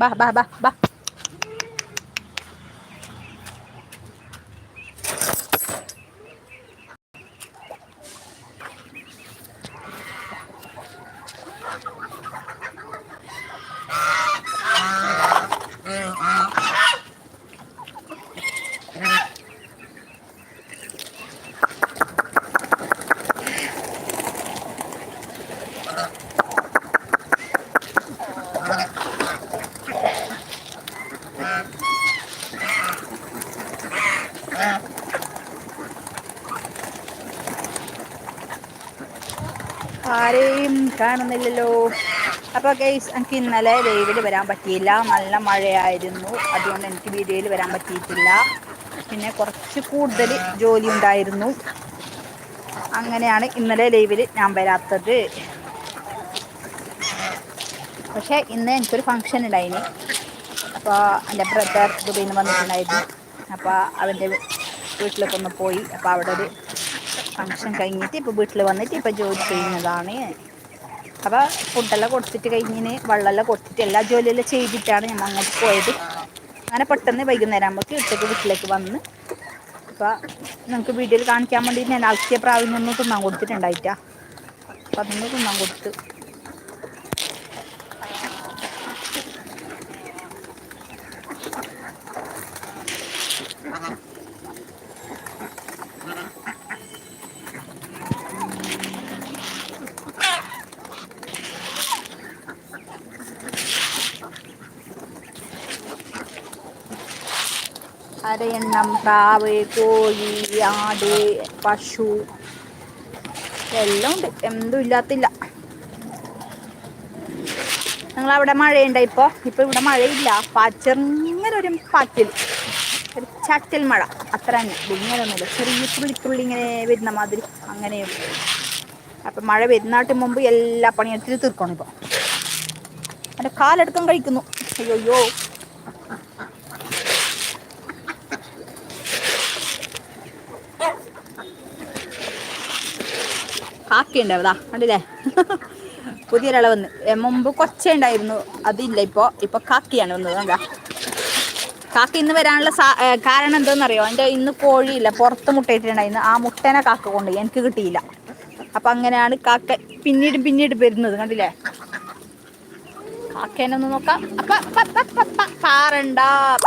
ബാ ബാ ബാ ബാ ആരെയും കാണുന്നില്ലല്ലോ. അപ്പോൾ ഗൈസ് എനിക്ക് ഇന്നലെ ലൈവിൽ വരാൻ പറ്റിയില്ല. നല്ല മഴയായിരുന്നു. അതുകൊണ്ട് എനിക്ക് വീഡിയോയിൽ വരാൻ പറ്റിയിട്ടില്ല. പിന്നെ കുറച്ച് കൂടുതൽ ജോലി ഉണ്ടായിരുന്നു. അങ്ങനെയാണ് ഇന്നലെ ലൈവിൽ ഞാൻ വരാത്തത്. പക്ഷേ ഇന്ന് എനിക്കൊരു ഫങ്ഷൻ ഉണ്ടായിന്. അപ്പോൾ എന്റെ ബ്രദർ ദുബൈയിൽ നിന്ന് വന്നിട്ടുണ്ടായിരുന്നു. അപ്പോൾ അവന്റെ വീട്ടിലൊക്കെ ഒന്ന് പോയി. അപ്പോൾ അവിടെ ഒരു ഫങ്ഷൻ കഴിഞ്ഞിട്ട് ഇപ്പോൾ വീട്ടിൽ വന്നിട്ട് ഇപ്പോൾ ജോലി ചെയ്യുന്നതാണ്. അപ്പോൾ ഫുഡെല്ലാം കൊടുത്തിട്ട് കഴിഞ്ഞിന് വെള്ളമെല്ലാം കൊടുത്തിട്ട് എല്ലാ ജോലിയെല്ലാം ചെയ്തിട്ടാണ് ഞാൻ അങ്ങോട്ട് പോയത്. അങ്ങനെ പെട്ടെന്ന് വൈകുന്നേരം ആകുമ്പോൾ ഇട്ടേക്ക് വീട്ടിലേക്ക് വന്ന് അപ്പോൾ നിങ്ങൾക്ക് വീഡിയോയിൽ കാണിക്കാൻ വേണ്ടി ഞാൻ അലക്കിയ പ്രാവിനൊന്നും തിന്നാൻ കൊടുത്തിട്ടുണ്ടായിട്ടാ. അപ്പം അതൊന്ന് തിന്നാൻ കൊടുത്ത്. അരയെണ്ണം പ്രാവ് കോഴി ആട് പശു എല്ലാം ഉണ്ട്. എന്തും ഇല്ലാത്തില്ല. നിങ്ങളവിടെ മഴയുണ്ടോ ഇപ്പോൾ ഇപ്പോൾ ഇവിടെ മഴയില്ല. പച്ചറിങ്ങനൊരു പാറ്റിൽ ഒരു ചട്ടൽ മഴ. അത്ര തന്നെ. ഇങ്ങനെയൊന്നുമില്ല ചെറിയ തുള്ളി ഇങ്ങനെ വരുന്ന മാതിരി. അങ്ങനെയുള്ളൂ അപ്പം മഴ വരുന്നാട്ടിന് മുമ്പ് എല്ലാ പണിയെടുത്തിട്ട് തീർക്കണം ഇപ്പോൾ എന്റെ കാലെടുക്കാൻ കഴിക്കുന്നു. അയ്യോ അയ്യോ കാക്കയുണ്ടാവതാ കണ്ടില്ലേ? പുതിയൊരാളെ വന്ന് മുമ്പ് കൊച്ച ഉണ്ടായിരുന്നു. അതില്ല ഇപ്പോൾ ഇപ്പോൾ കാക്കിയാണ് വന്നത്. കണ്ടാ? കാക്ക ഇന്ന് വരാനുള്ള കാരണം എന്താണെന്നറിയോ? എന്റെ ഇന്ന് കോഴിയില്ല. പുറത്ത് മുട്ടയിട്ടിട്ടുണ്ടായിരുന്നു. ആ മുട്ടനെ കാക്ക കൊണ്ട് എനിക്ക് കിട്ടിയില്ല. അപ്പം അങ്ങനെയാണ് കാക്ക പിന്നീട് പിന്നീട് വരുന്നത്. കണ്ടില്ലേ? കാക്കേനെ ഒന്ന് നോക്കാം. പാറണ്ട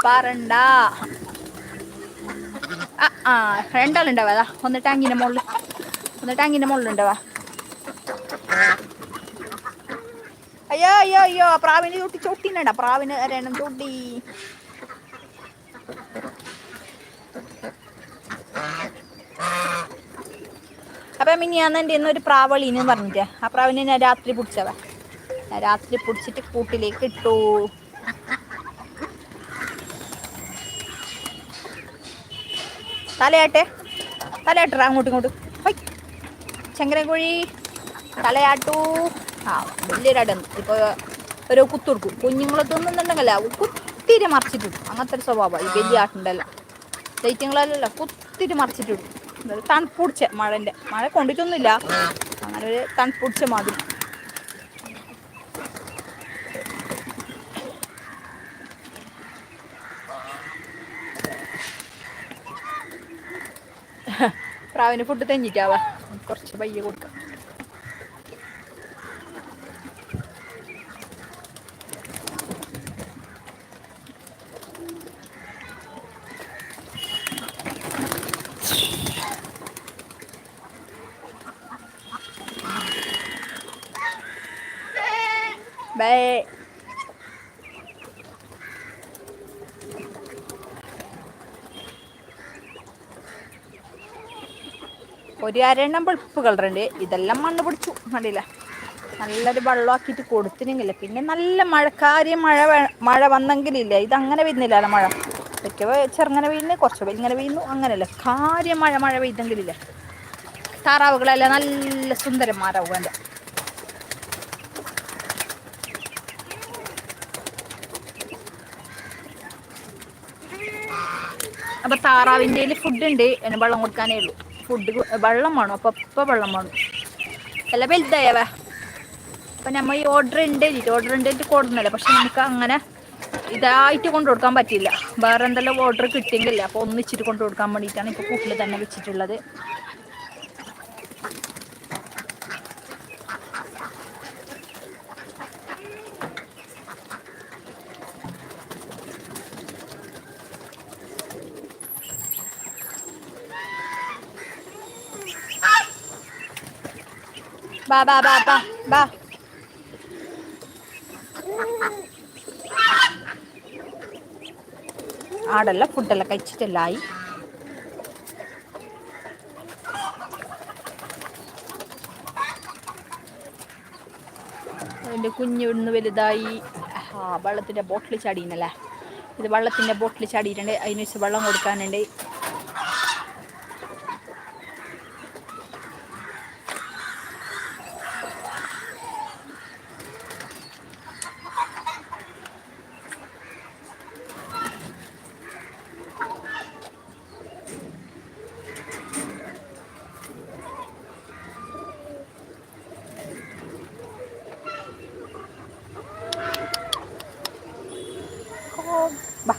പാറണ്ട. ആ ആ രണ്ടാളുണ്ടാവാ ഒന്ന് ടാങ്കിന്റെ മുകളിൽ. ഒന്ന് ടാങ്കിന്റെ മുകളിലുണ്ടാവാ അയ്യോ അയ്യോ അയ്യോ പ്രാവിന് ചുട്ടി ചൊട്ടിനണ്ട പ്രാവിന് രണ്ടും ചുട്ടി. അപ്പൊ മിനിയാന്ന് എന്റെ ഇന്നൊരു ഒരു പ്രാവളിന്ന് പറഞ്ഞിട്ട് ആ പ്രാവിനെ ഞാൻ രാത്രി പിടിച്ചവ ഞാൻ രാത്രി പിടിച്ചിട്ട് കൂട്ടിലേക്ക് ഇട്ടു. തലയാട്ടെ തലയാട്ടറ അങ്ങോട്ടും ഇങ്ങോട്ടും. തലയാട്ടൂ തലയാട്ടു. ആ വലിയൊരടം ഇപ്പോൾ ഒരു കുത്തു കൊടുക്കും. കുഞ്ഞുങ്ങളെ തിന്നുന്നുണ്ടെങ്കിലേ കുത്തിരി മറിച്ചിട്ടിടും അങ്ങനത്തെ ഒരു സ്വഭാവമാണ് ഈ വലിയ ആട്ടുണ്ടല്ലോ ദൈത്യങ്ങളല്ലല്ലോ കുത്തിരി മറിച്ചിട്ടിടും അതായത് തണുപ്പുടിച്ച മഴന്റെ. മഴ കൊണ്ടിട്ടൊന്നുമില്ല. അങ്ങനെ ഒരു തണുപ്പുടിച്ച മാതിരി. പ്രാവിന് ഫുഡ് തെഞ്ഞിട്ടാവാ കുറച്ച് പയ്യെ കൊടുക്കാം ബൈ ഒരു അരണം വെളുപ്പ് കളറുണ്ട്. ഇതെല്ലാം മണ്ണ് പിടിച്ചു. കണ്ടില്ല? നല്ലൊരു വെള്ളമാക്കിയിട്ട് കൊടുത്തിനെങ്കില്ല പിന്നെ നല്ല മഴക്കാരിയ മഴ മഴ വന്നെങ്കിലില്ല? ഇതങ്ങനെ വരുന്നില്ലല്ലോ മഴ. ഒറ്റ ചെറുങ്ങനെ വീഴുന്നു കുറച്ച് ഇങ്ങനെ വീഴുന്നു അങ്ങനെയല്ല. കാര്യ മഴ മഴ പെയ്തെങ്കിലില്ല? താറാവുകളെല്ലാം നല്ല സുന്ദരന്മാരാവും എന്റെ അപ്പൊ താറാവിന്റെ ഉണ്ട്. എന്നെ വെള്ളം കൊടുക്കാനേ ഉള്ളൂ. ഫുഡ് വെള്ളം വേണം. അപ്പൊ ഇപ്പൊ വെള്ളം വേണം. അല്ല വലുതായവ. അപ്പൊ നമ്മ ഈ ഓർഡർ ഉണ്ട് ഓർഡർ ഉണ്ട് കൊടുന്നല്ലേ. പക്ഷെ നമുക്ക് അങ്ങനെ ഇതായിട്ട് കൊണ്ടു കൊടുക്കാൻ പറ്റില്ല വേറെ എന്തെല്ലാം ഓർഡർ കിട്ടിയെങ്കിലേ അപ്പോൾ ഒന്നിച്ചിട്ട് കൊണ്ടു കൊടുക്കാൻ വേണ്ടിയിട്ടാണ് ഇപ്പോൾ കൂട്ടിൽ തന്നെ വെച്ചിട്ടുള്ളത്. ബാ ബാ ബാ ബാ ബാ. ആടെല്ലാം ഫുഡെല്ലാം കഴിച്ചിട്ടെല്ലായി അതിന്റെ കുഞ്ഞൊന്ന് വലുതായി. ആ വെള്ളത്തിന്റെ ബോട്ടിൽ ചാടിയെന്നല്ലേ? ഇത് വെള്ളത്തിന്റെ ബോട്ടിൽ ചാടിയിട്ടുണ്ട്. അതിന് വെച്ച് വെള്ളം കൊടുക്കാനുണ്ട് ബാ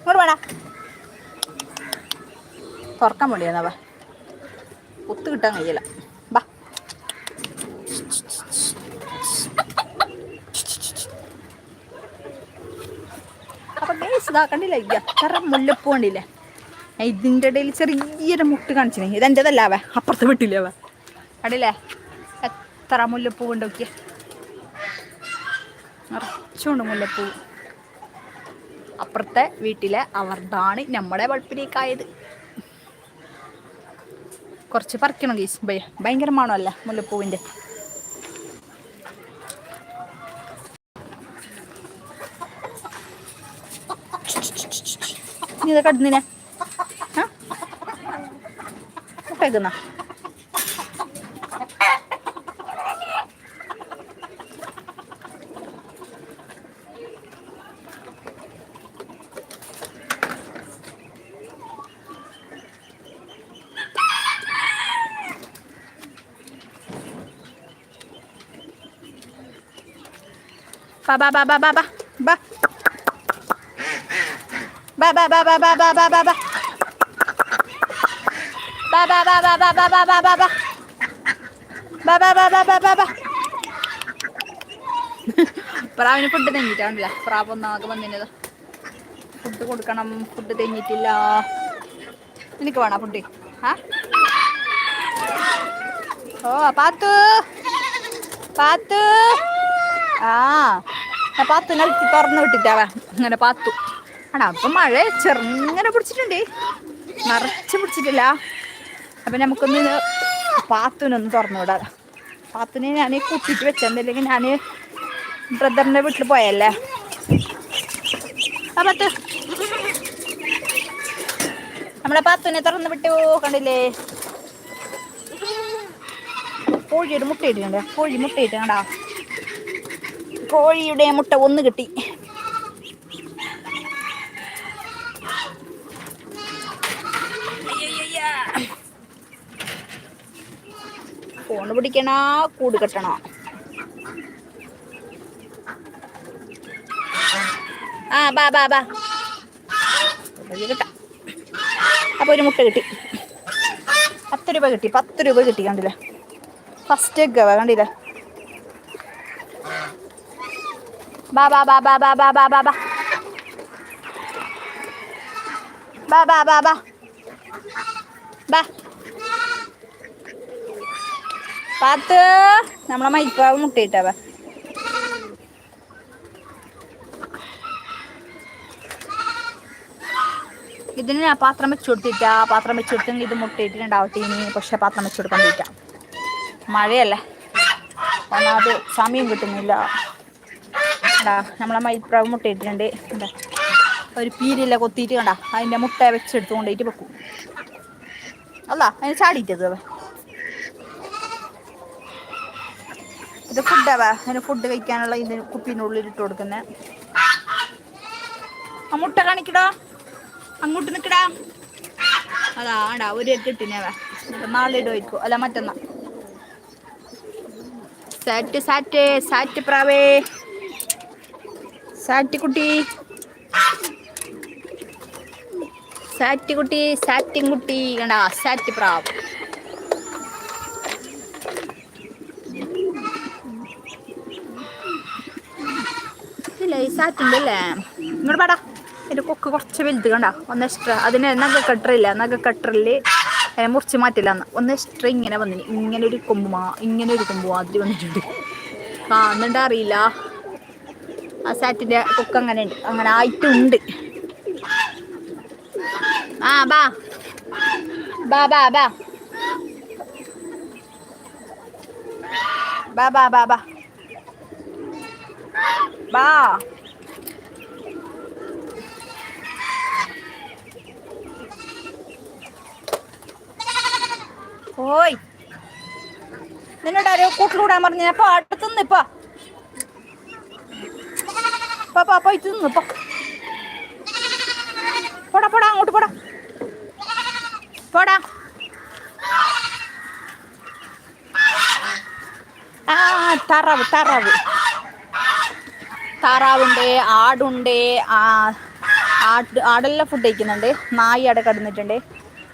ഇങ്ങോട്ട് വേണ തുറക്കാൻ വേണ്ടിയാണ് വാ. ഒത്തു കിട്ടാൻ കഴിയില്ല. ബാ. അപ്പൊ എത്ര മുല്ലപ്പൂ കണ്ടില്ലേ? ഇതിന്റെ ഇടയിൽ ചെറിയൊരു മുട്ട് കാണിച്ചിനെ. ഇതെന്റെതല്ല അവ അപ്പുറത്ത് വിട്ടില്ലേ അവ. കണ്ടില്ലേ? എത്ര മുല്ലപ്പൂ ഉണ്ട് നോക്കിയേ. നിറച്ചുകൊണ്ട് മുല്ലപ്പൂ. അപ്പുറത്തെ വീട്ടിലെ അവർതാണ് നമ്മുടെ വളപ്പിലേക്കായത് കുറച്ച് പറിക്കണം ഗീസ് ഭയ ഭയങ്കര മണമല്ല മുല്ലപ്പൂവിന്റെ? നീ ഇതൊക്കെ ഇടുന്നിനെ മുട്ടേക്കുന്ന Ba ba ba ba ba ba ba. Ba ba ba ba ba ba ba ba ba. Ba ba ba ba ba ba ba ba ba ba. Ba ba ba ba ba ba ba. പ്രാവിന് food തെങ്ങിട്ടാണില്ല പ്രാവ് ഒന്നാകെ വന്നിനത് food കൊടുക്കണം food തെങ്ങിട്ടില്ല നിനക്ക് വേണോ food ആ ഓ പാത്തു പാത്തു ആ ആ പാത്തു നിലത്തി തുറന്നു വിട്ടിട്ടാവാ അങ്ങനെ പാത്തു. ആണോ അപ്പം മഴ ചെറുങ്ങനെ പിടിച്ചിട്ടുണ്ട്. നിറച്ച് പിടിച്ചിട്ടില്ല. അപ്പം നമുക്കൊന്ന് പാത്തുനൊന്ന് തുറന്നു വിടാം. പാത്തുനെ ഞാൻ കുത്തിട്ട് വെച്ചെന്നില്ലെങ്കിൽ ഞാൻ ബ്രദറിന്റെ വീട്ടിൽ പോയല്ലേ ആ പത്ത്. നമ്മളെ പാത്തുനെ തുറന്നു വിട്ടു. കണ്ടില്ലേ? കോഴിയുടെ മുട്ടയിട്ടുണ്ട് കോഴി മുട്ടയിട്ട് കോഴിയുടെ മുട്ട ഒന്ന് കിട്ടി. ഫോണ് പിടിക്കണ കൂട് കെട്ടണോ. ആ ബാ ബാ ബാ. അപ്പൊ ഒരു മുട്ട കിട്ടി. പത്ത് രൂപ കിട്ടി പത്ത് രൂപ കിട്ടി കണ്ടില്ലേ? ഫസ്റ്റ് ഗവ കണ്ടില്ലേ? ബാ ബാ ബാ ബാ ബാ ബാ ബാ ബാ ബാ ബാ ബാ ബാ ബാ ബാ പാത്ത്. നമ്മളെ മൈപ്പാവ് മുട്ടയിട്ടവ ഇതിന് ഞാൻ പാത്രം വെച്ച് കൊടുത്തിട്ടാ. പാത്രം വെച്ച് കൊടുത്തെങ്കിൽ ഇത് മുട്ടയിട്ടിട്ടുണ്ടാവട്ടെ ഇനി പക്ഷെ പാത്രം വെച്ച് കൊടുക്കാൻ പറ്റാ മഴയല്ലേ. ഒന്നാമത് സമയം കിട്ടുന്നില്ല. എന്താ നമ്മളെ മൈപ്രാവ് മുട്ടയിട്ടിട്ടുണ്ട്. എന്താ ഒരു പീരില്ല കൊത്തിയിട്ട് കണ്ട? അതിന്റെ മുട്ട വെച്ചെടുത്ത് കൊണ്ടുപോയിട്ട് വെക്കും. അല്ല അതിന് ചാടിയിട്ടത് അവ ഇത് ഫുഡാവാ അതിന് ഫുഡ് കഴിക്കാനുള്ള ഇതിന് കുപ്പീനുള്ളിൽ ഇട്ട് കൊടുക്കുന്നത് ആ മുട്ട കാണിക്കടാ. അങ്ങോട്ട് നിൽക്കടാ അതാ ആടാ ഒരു കിട്ടിനേവാ നാളെ ഇടുമായിരിക്കും അല്ല മറ്റന്നാ. സാറ്റ് സാറ്റ് സാറ്റ് പ്രാവേ. സാറ്റ് കുട്ടി സാറ്റ് കുട്ടി സാറ്റിൻ കുട്ടി കണ്ട സാറ്റ് പ്രാവ്. ഇല്ല ഇങ്ങോട്ട് പാടാ. എന്റെ കൊക്ക് കുറച്ച് വലുത് കണ്ട ഒന്ന് എക്സ്ട്രാ അതിന് നഗ കട്ടറില്ല നഗ കട്ടറിൽ മുറിച്ച് മാറ്റില്ല. എന്ന് ഒന്ന് എക്സ്ട്രാ ഇങ്ങനെ വന്നിന്. ഇങ്ങനെ ഒരു കൊമ്പ് മാ ഇങ്ങനെ ഒരു കൊമ്പ് മാതിരി വന്നിട്ടുണ്ട്. ആ അറിയില്ല. ആ സാറ്റിന്റെ കുക്ക് അങ്ങനെ ഉണ്ട്. അങ്ങനെ ആയിട്ടുണ്ട്. ആ ബാ. ബാ ബാ ബാ. ബാ ബാ ബാ ബാ. ബാ. ഓയ്. നിന്നോട് ആരോ കൂട്ടിലൂടാൻ പറഞ്ഞ. അപ്പൊ അടുത്തുനിന്ന് ഇപ്പൊ പാ പാ ഇത് നിന്ന് പോടാ പോടാ അങ്ങോട്ട് പോടാ. പോടാ. ആ താറാവ് താറാവ്. താറാവുണ്ട് ആടുണ്ട് ആ ആട് ആടെല്ലാം ഫുഡ് കഴിക്കുന്നുണ്ട്. നായി അവിടെ കിടന്നിട്ടുണ്ട്.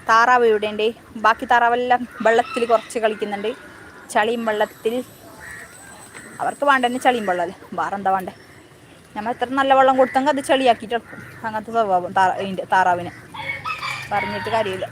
താറാവ് ഇവിടെ ഉണ്ട്. ബാക്കി താറാവെല്ലാം വെള്ളത്തിൽ കുറച്ച് കളിക്കുന്നുണ്ട്. ചളിയും വെള്ളത്തിൽ. അവർക്ക് വേണ്ട തന്നെ ചളിയും വെള്ളമല്ലേ? വേറെന്താ വേണ്ടേ? നമ്മൾ എത്ര നല്ല വെള്ളം കൊടുത്തെങ്കിൽ അത് ചെളിയാക്കിയിട്ട് അങ്ങനത്തെ സ്വഭാവം താറാവിന്. പറഞ്ഞിട്ട് കാര്യമില്ല.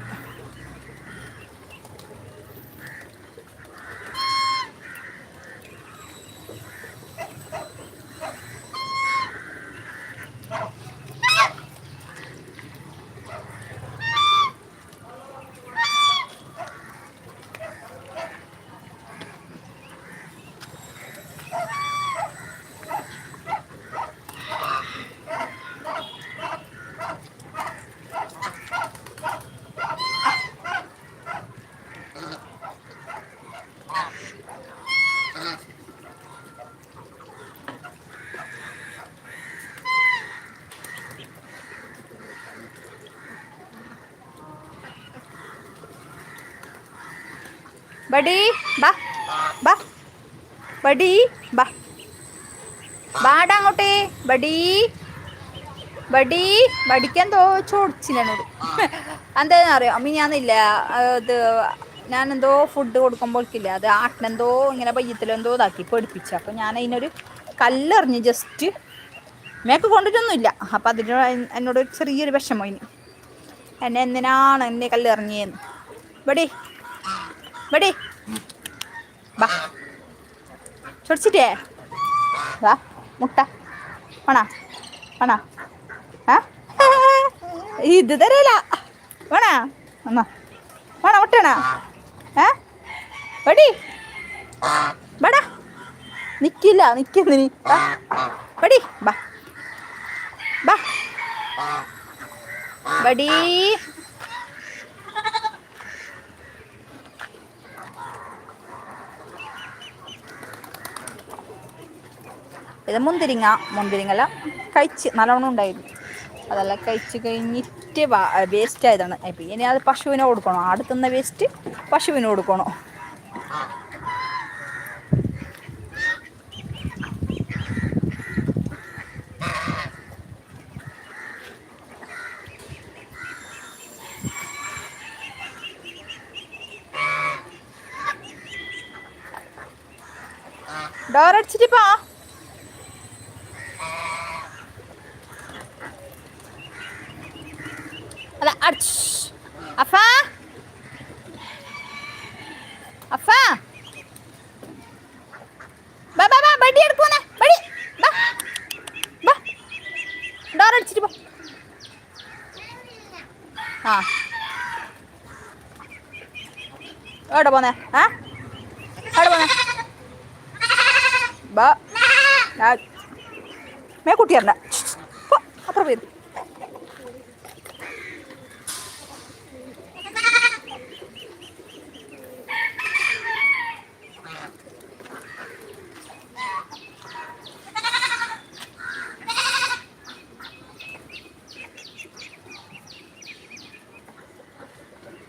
ബഡി ബാ ബാ. ബഡി ബാ. ബാടാ അങ്ങോട്ടേ. Buddy buddy. ബടിക്കാൻ ചോദിച്ചിനോട് എന്താണെന്ന് അറിയോ? അമ്മ ഞാനില്ല. അത് ഞാനെന്തോ ഫുഡ് കൊടുക്കുമ്പോഴേക്കില്ല അത് ആട്ടിനെന്തോ ഇങ്ങനെ പയ്യത്തിലെന്തോ ഇതാക്കി പഠിപ്പിച്ച അപ്പം ഞാൻ അതിനൊരു കല്ലെറിഞ്ഞ് ജസ്റ്റ് മേക്ക് കൊണ്ടിട്ടൊന്നുമില്ല. അപ്പം അതിന് എന്നോട് ചെറിയൊരു വിഷമം ഇനി. എന്നെ എന്തിനാണ് എന്നെ കല്ലെറിഞ്ഞേന്ന്? ബഡി ബടി ബാ ചൊടിച്ചിട്ടേ വാ മുട്ട. വേണ വേണ ആ ഇത് തരല. വേണ എന്നാ വേണ? മുട്ടണ ഏ? ബടി ബടാ നിക്കില്ല നിക്കുന്നു നീ ബടി ബാ ബാ ബടി ഇത് മുന്തിരിങ്ങ എല്ലാം കഴിച്ച് നല്ലോണം ഉണ്ടായിരുന്നു. അതെല്ലാം കഴിച്ച് കഴിഞ്ഞിട്ട് വേസ്റ്റ് ആയതാണ്. അപ്പം ഇനി അത് പശുവിനെ കൊടുക്കണോ? അടുത്തുന്ന വേസ്റ്റ് പശുവിന് കൊടുക്കണോ? ഡോറടിച്ചിട്ട് പോ അല്ല അടിച്ച് അഫ അഫ ബാ ബാ ബാ ബടി എടുക്കൂന്നെ ബടി ബാ ബാ ഡോർ അടിച്ചിട്ട് പോ ആ എവിടെ പോന്നെ ആ എവിടെ പോന്നെ ബാ. മേ കുട്ടിയറിഞ്ഞ അപ്പുറം പേര്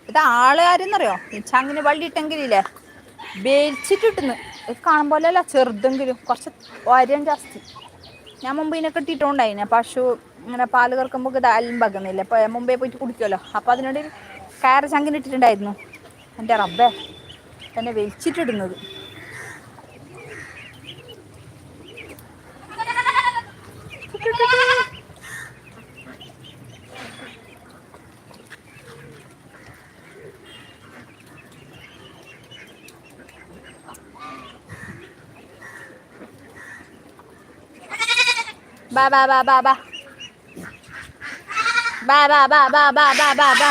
ഇത് ആൾ ആരെന്നറിയോ? ഈ ചങ്ങിന് വള്ളിയിട്ടെങ്കിലില്ലേ വലിച്ചിട്ടിട്ടുന്ന് കാണുമ്പോലല്ല ചെറുതെങ്കിലും കുറച്ച് വരം ജാസ്തി. ഞാൻ മുമ്പ് ഇതിനെ കെട്ടിട്ടോണ്ടായിനെ പശു ഇങ്ങനെ പാൽ കറക്കുമ്പോ ഇതാലും പകുന്നില്ല അപ്പോൾ മുമ്പേ പോയിട്ട് കുടിക്കുമല്ലോ അപ്പോൾ അതിനോട് കയറ് ചങ്കിന് ഇട്ടിട്ടുണ്ടായിരുന്നു. എന്റെ റബ്ബേ എന്നെ വലിച്ചിട്ടിടുന്നത്. ബാ ബാ ബാ ബാ ബാ ബാ ബാ ബാ ബാ ബാ ബാ ബാ ബാ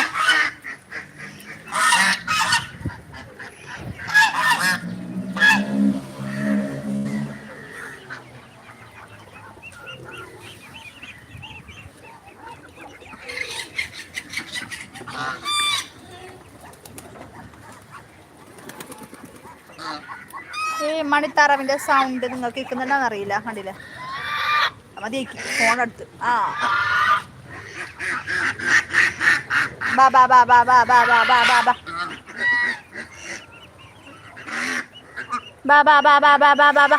മണിത്താറാവിന്റെ സൗണ്ട് നിങ്ങൾക്ക് കേൾക്കുന്നുണ്ടോന്ന് അറിയില്ല കണ്ടില്ലേ. മതിയേക്ക് ഫോൺ എടുത്ത് ആ ബാ ബാ ബാ ബാ ബാ ബാ ബാ ബാ ബാ ബാ ബാ ബാ ബാ ബാ ബാ ബാ ബാ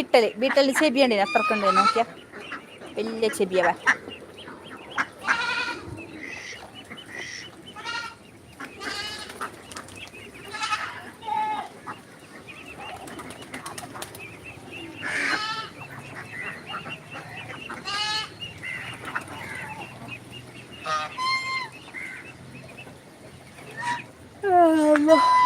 വീട്ടൽ വീട്ടൽ ചെബിയുണ്ട് അത്രക്കുണ്ട് നോക്കിയാ. വലിയ ചെബിയവ Oh,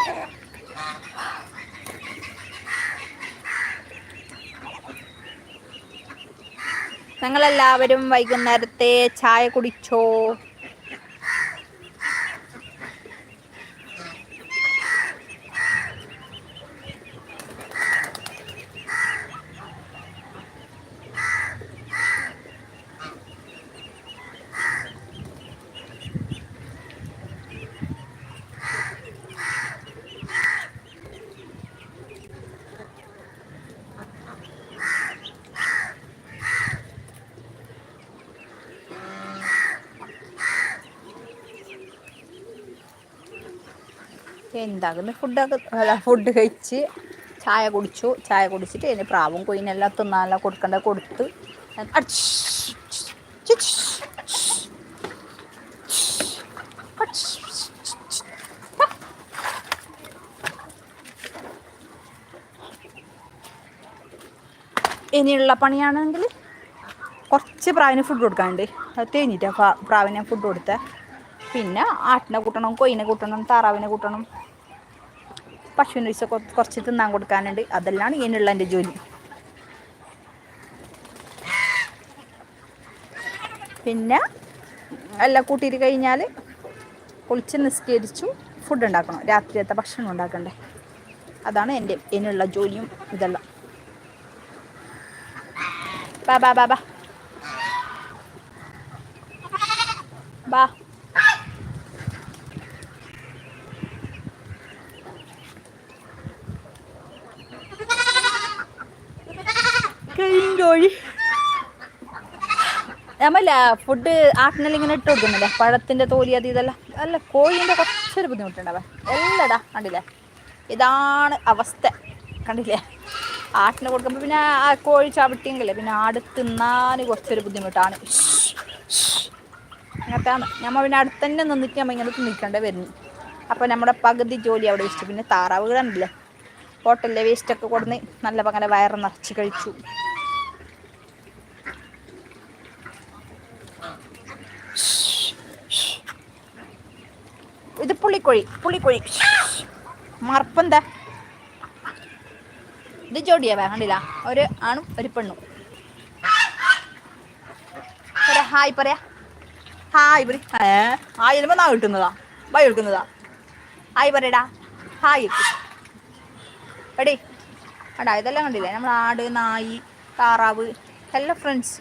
ഞങ്ങളെല്ലാവരും വൈകുന്നേരത്തെ ചായ കുടിച്ചോ? എന്താകുന്നു ഫുഡൊക്കെ അല്ല ഫുഡ് കഴിച്ച് ചായ കുടിച്ചു. ചായ കുടിച്ചിട്ട് അതിന് പ്രാവും കൊയിനെല്ലാം തിന്നാനെല്ലാം കൊടുക്കേണ്ട കൊടുത്ത്. ഇനിയുള്ള പണിയാണെങ്കിൽ കുറച്ച് പ്രാവിന് ഫുഡ് കൊടുക്കാണ്ട് അത് തേഞ്ഞിട്ടാണ് പ്രാവിനെ ഫുഡ് കൊടുത്തത് പിന്നെ ആട്ടിനെ കൂട്ടണം കൊയിനെ കൂട്ടണം താറാവിനെ കൂട്ടണം. പശുവിന് ഒഴിച്ച് കുറച്ച് തിന്നാൻ കൊടുക്കാനുണ്ട്. അതെല്ലാം ഇനിയുള്ള എന്റെ ജോലി. പിന്നെ എല്ലാം കൂട്ടിയിട്ട് കഴിഞ്ഞാൽ കുളിച്ച് നിസ്കരിച്ചു ഫുഡ് ഉണ്ടാക്കണം. രാത്രിയത്തെ ഭക്ഷണം ഉണ്ടാക്കണ്ടേ. അതാണ് എന്റെ ഇനിയുള്ള ജോലിയും ഇതെല്ലാം. ബാ ബാ ബാ ബാ. ബാ. നമ്മല്ല ഫുഡ് ആട്ടിനെല്ലാം ഇങ്ങനെ ഇട്ട് കൊടുക്കുന്നില്ലേ പഴത്തിന്റെ തോലി അത് ഇതെല്ലാം. അല്ല കോഴീന്റെ കുറച്ചൊരു ബുദ്ധിമുട്ടുണ്ടാവേ എല്ലടാ കണ്ടില്ലേ? ഇതാണ് അവസ്ഥ. കണ്ടില്ലേ? ആട്ടിന് കൊടുക്കുമ്പോൾ പിന്നെ ആ കോഴി ചവിട്ടിയെങ്കിലേ പിന്നെ ആട് തിന്നാൻ കുറച്ചൊരു ബുദ്ധിമുട്ടാണ്. അങ്ങനത്തെ ഞമ്മ പിന്നെ അടുത്ത് തന്നെ നിന്നിട്ട് നമ്മ ഇങ്ങനെ നിൽക്കേണ്ടി വരുന്നു അപ്പൊ നമ്മുടെ പകുതി ജോലി അവിടെ വെച്ചിട്ട്. പിന്നെ താറാവുകൾ കണ്ടില്ലേ? ഹോട്ടലിലെ വേസ്റ്റ് ഒക്കെ കൊടുന്ന് നല്ല പങ്ങനെ വയറ് നിറച്ച് കഴിച്ചു. ഇത് പുള്ളിക്കോഴി പുള്ളിക്കോഴി മറപ്പെന്താ ഇത് ജോഡിയാ വേണ്ടില്ല ഒരു ആണും ഒരു പെണ്ണും. പറയാ ഹായ് പറയാ. ഹായ് പറ ഹായ് ചെല്ലുമ്പോൾ നാ കിട്ടുന്നതാ. ബൈ എടുക്കുന്നതാ ഹായ് പറയടാ. ഹായ് എടേ. അടാ ഇതെല്ലാം കണ്ടില്ലേ? നമ്മൾ ആട് നായി താറാവ് എല്ലാം ഫ്രണ്ട്സ്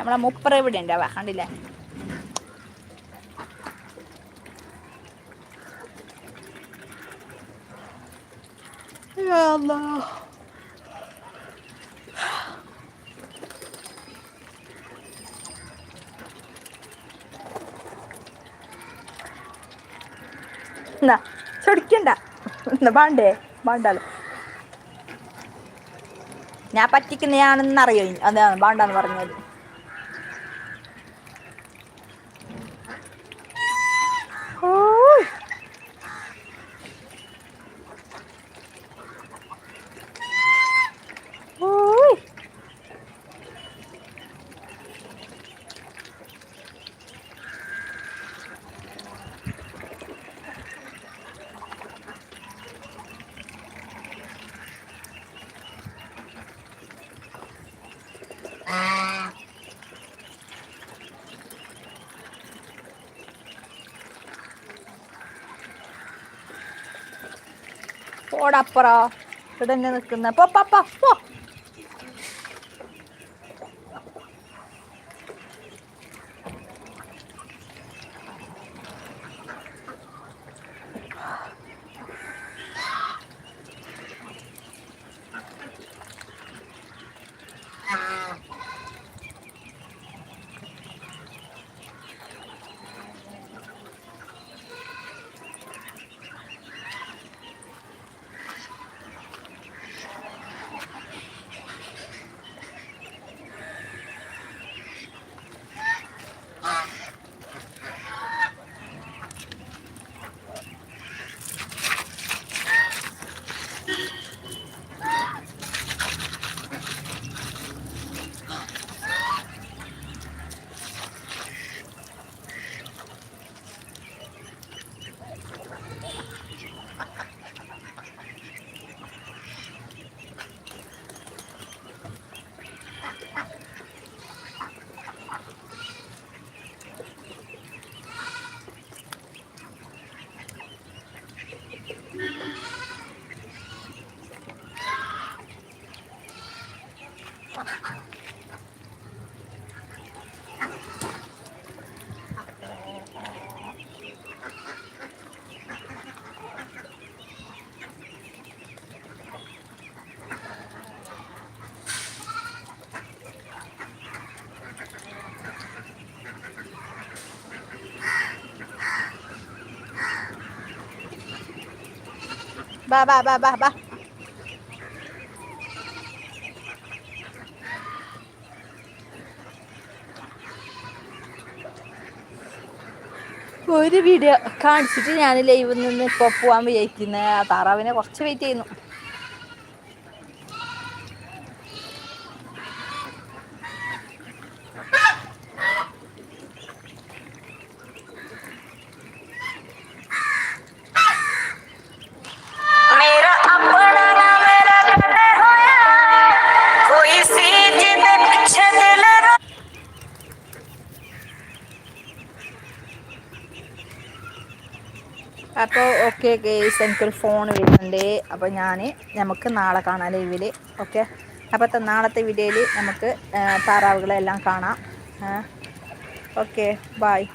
നമ്മളെ മുപ്പറ ഇവിടെ ഉണ്ടാവാ കണ്ടില്ലേ. എന്നാ ചൊടിക്കണ്ട. എന്നാ ബാണ്ടേ ബാണ്ടാലോ ഞാൻ പറ്റിക്കുന്നയാണെന്നറിയോ അതാണ് വേണ്ടാന്ന് പറഞ്ഞത്. പോടപ്പറോ ഇവിടെ തന്നെ നിൽക്കുന്ന പോ പോ പോ. ബാ ബാ ബാ ബാ ബാ. ഒരു വീഡിയോ കാണിച്ചിട്ട് ഞാൻ ലൈവിൽ നിന്ന് ഇപ്പോൾ പോകാൻ വിചാരിക്കുന്നത് ആ താറാവിനെ കുറച്ച് വെയിറ്റ് ചെയ്യുന്നു. എനിക്കൊരു ഫോൺ വരുന്നുണ്ട്. അപ്പോൾ ഞാൻ നമുക്ക് നാളെ കാണാം ലൈവിൽ ഓക്കെ അപ്പോൾ നാളത്തെ വീഡിയോയിൽ നമുക്ക് താറാവുകളെല്ലാം കാണാം. Okay bye